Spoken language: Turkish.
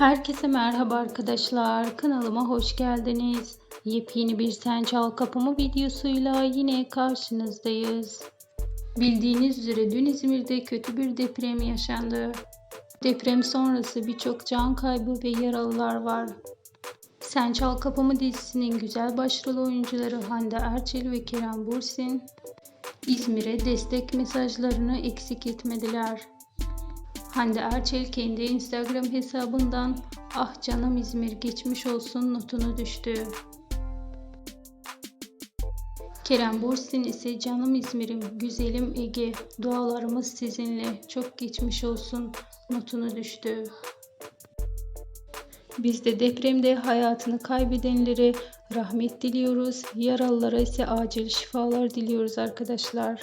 Herkese merhaba arkadaşlar. Kanalıma hoş geldiniz. Yepyeni bir Sen Çal Kapımı videosuyla yine karşınızdayız. Bildiğiniz üzere dün İzmir'de kötü bir deprem yaşandı. Deprem sonrası birçok can kaybı ve yaralılar var. Sen Çal Kapımı dizisinin güzel başrol oyuncuları Hande Erçel ve Kerem Bursin İzmir'e destek mesajlarını eksik etmediler. Hande Erçel kendi Instagram hesabından ah canım İzmir geçmiş olsun notunu düştü. Kerem Bursin ise canım İzmir'im, güzelim Ege, dualarımız sizinle, çok geçmiş olsun notunu düştü. Biz de depremde hayatını kaybedenlere rahmet diliyoruz, yaralılara ise acil şifalar diliyoruz arkadaşlar.